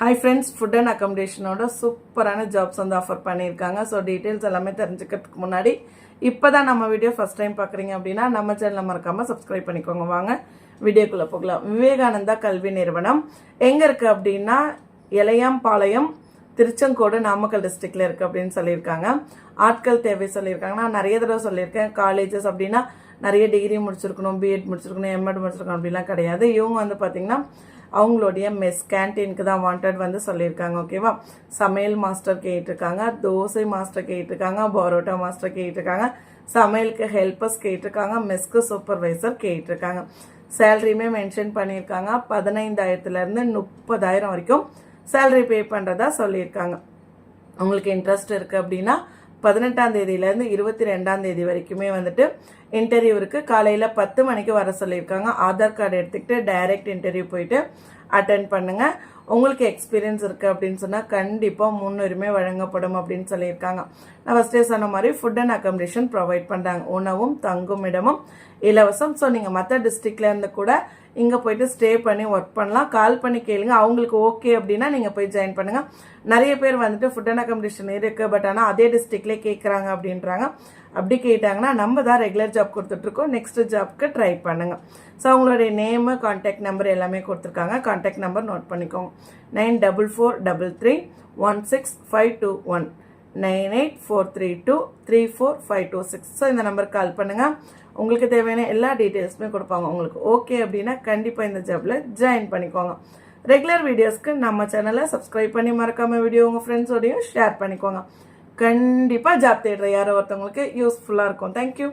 Hi friends food and அக்காமடேஷனோட சூப்பரான jobs வந்து ஆஃபர் பண்ணியிருக்காங்க. ஸோ டீட்டெயில்ஸ் எல்லாமே தெரிஞ்சுக்கிறதுக்கு முன்னாடி இப்போ தான் நம்ம வீடியோ ஃபஸ்ட் டைம் பார்க்குறீங்க அப்படின்னா நம்ம சேனலை மறக்காமல் சப்ஸ்கிரைப் பண்ணிக்கோங்க. வாங்க வீடியோக்குள்ளே போகலாம். விவேகானந்தா கல்வி நிறுவனம். எங்கே இருக்குது அப்படின்னா இளையாம்பாளையம் திருச்செங்கோடு நாமக்கல் டிஸ்ட்ரிக்டில் இருக்குது அப்படின்னு சொல்லியிருக்காங்க. ஆட்கள் தேவை சொல்லியிருக்காங்க. நான் நிறைய தடவை சொல்லியிருக்கேன். காலேஜஸ் அப்படின்னா நிறைய டிகிரி முடிச்சிருக்கணும் பிஎட் முடிச்சிருக்கணும் எம்எட் முடிச்சிருக்கணும் அப்படிலாம் கிடையாது. இவங்க வந்து பார்த்திங்கன்னா அவங்களுடைய மெஸ் கேன்டீனுக்கு தான் வாண்டட் வந்து சொல்லியிருக்காங்க ஓகேவா சமையல் மாஸ்டர் கேட்டிருக்காங்க தோசை மாஸ்டர் கேட்டிருக்காங்க பரோட்டா மாஸ்டர் கேட்டிருக்காங்க சமையலுக்கு ஹெல்ப்பர்ஸ் கேட்டிருக்காங்க மெஸ்க்கு சூப்பர்வைசர் கேட்டிருக்காங்க. சேலரியுமே மென்ஷன் பண்ணியிருக்காங்க பதினைந்தாயிரத்துலேருந்து முப்பதாயிரம் வரைக்கும் சேலரி பே பண்ணுறதா சொல்லியிருக்காங்க. உங்களுக்கு இன்ட்ரெஸ்ட் இருக்குது அப்படின்னா பதினெட்டாம் தேதியிலேருந்து இருபத்தி ரெண்டாம் தேதி வரைக்குமே வந்துட்டு இன்டர்வியூ இருக்குது காலையில் பத்து மணிக்கு வர சொல்லியிருக்காங்க. ஆதார் கார்டு எடுத்துக்கிட்டு டைரக்ட் இன்டர்வியூ போயிட்டு அட்டன் பண்ணுங்கள் உங்களுக்கு எக்ஸ்பீரியன்ஸ் இருக்குது அப்படின்னு சொன்னால் கண்டிப்பாக முன்னுரிமை வழங்கப்படும் அப்படின்னு சொல்லியிருக்காங்க. நான் ஃபஸ்ட்டே சொன்ன மாதிரி ஃபுட் அண்ட் அக்காமடேஷன் ப்ரொவைட் பண்ணுறாங்க உணவும் தங்கும் இடமும் இலவசம். ஸோ நீங்கள் மற்ற டிஸ்ட்ரிக்ட்லேருந்து கூட இங்கே போயிட்டு ஸ்டே பண்ணி ஒர்க் பண்ணலாம். கால் பண்ணி கேளுங்க. அவங்களுக்கு ஓகே அப்படின்னா நீங்கள் போய் ஜாயின் பண்ணுங்கள் நிறைய பேர் வந்துட்டு ஃபுட் அண்ட் அக்காமடேஷன் இருக்குது பட் ஆனால் அதே டிஸ்ட்ரிக்ட்லேயே கேட்குறாங்க அப்படின்றாங்க. அப்படி கேட்டாங்கன்னா நம்ம தான் ரெகுலர் ஜாப் கொடுத்துட்ருக்கோம் நெக்ஸ்ட் ஜாப்க்கு ட்ரை பண்ணுங்கள் ஸோ அவங்களுடைய நேமு காண்டாக்ட் நம்பர் எல்லாமே கொடுத்துருக்காங்க. காண்டாக்ட் நம்பர் நோட் பண்ணிக்கோங்க nine double four double three one six five two one. Nine eight four three two three four five two six. So இந்த நம்பருக்கு கால் பண்ணுங்கள் உங்களுக்கு தேவையான எல்லா டீட்டெயில்ஸுமே கொடுப்பாங்க. உங்களுக்கு ஓகே அப்படின்னா கண்டிப்பாக இந்த ஜாப்பில் ஜாயின் பண்ணிக்கோங்க. ரெகுலர் வீடியோஸ்க்கு நம்ம சேனலை சப்ஸ்கிரைப் பண்ணி மறக்காமல் வீடியோ உங்கள் ஃப்ரெண்ட்ஸோடையும் ஷேர் பண்ணிக்கோங்க. கண்டிப்பாக ஜாப் தேடுற யாரோ ஒருத்தவங்களுக்கு யூஸ்ஃபுல்லாக இருக்கும். தேங்க்யூ